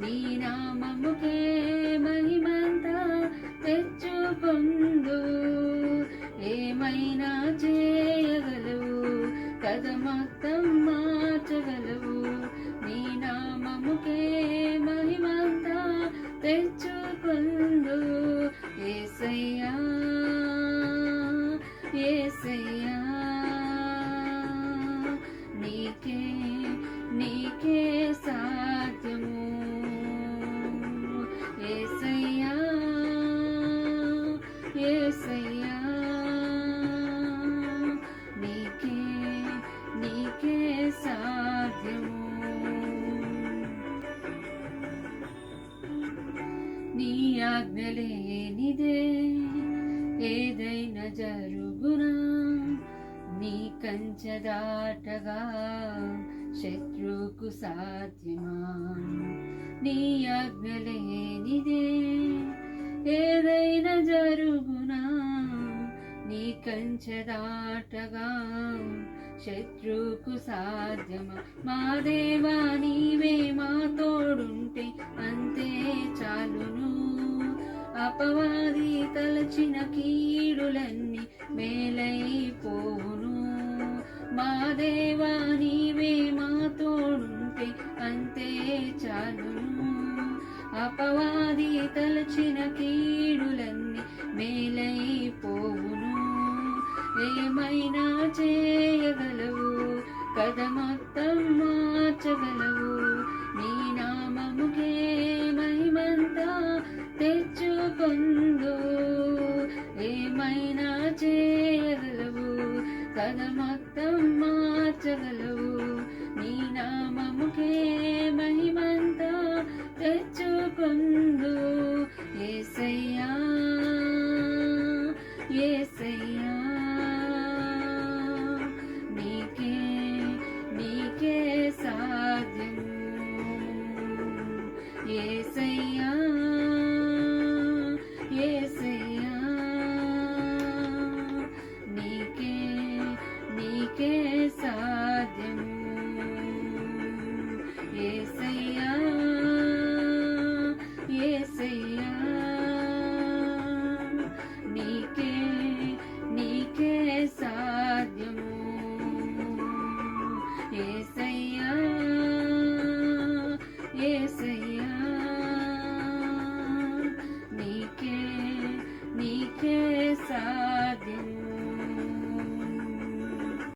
నీ నామముకే తెచ్చు పందు ఏమైనా చేయగలవు? కథ మొత్తం మార్చగలవు. నీ నామముకే ఏసయ్యా నీకే నీకే సాధ్యము. నీ ఆజ్ఞ ఏదైనా జరుగునా? నీ కంచె దాటగా శత్రుకు సాధ్యమా? నీ ఆజ్ఞ ఏదైనా జరుగునా? నీ కంచదాటగా శత్రుకు శత్రువుకు సాధ్యమా? మా దేవా నీవే మా తోడుంటే అంతే చాలును. అపవాది తలచిన కీడులన్నీ మేలైపోవును. మా దేవా నీవే మా తోడుంటే అంతే చాలును. అపవాది తలచిన కీడులన్నీ మేలైపోవును. ఏమైనా చేయగలవు? కథ మొత్తం మార్చగలవు. నీ నామముకే మహిమంతా తెచ్చుకొందు. ఏమైనా చేయగలవు? కథ మొత్తం మార్చగలవు. నీ నామముకే మహిమంతా తెచ్చుకొందు. ఏసయ్యా ఏసయ్యా నీకే సాధ్యము ఏసయ్యా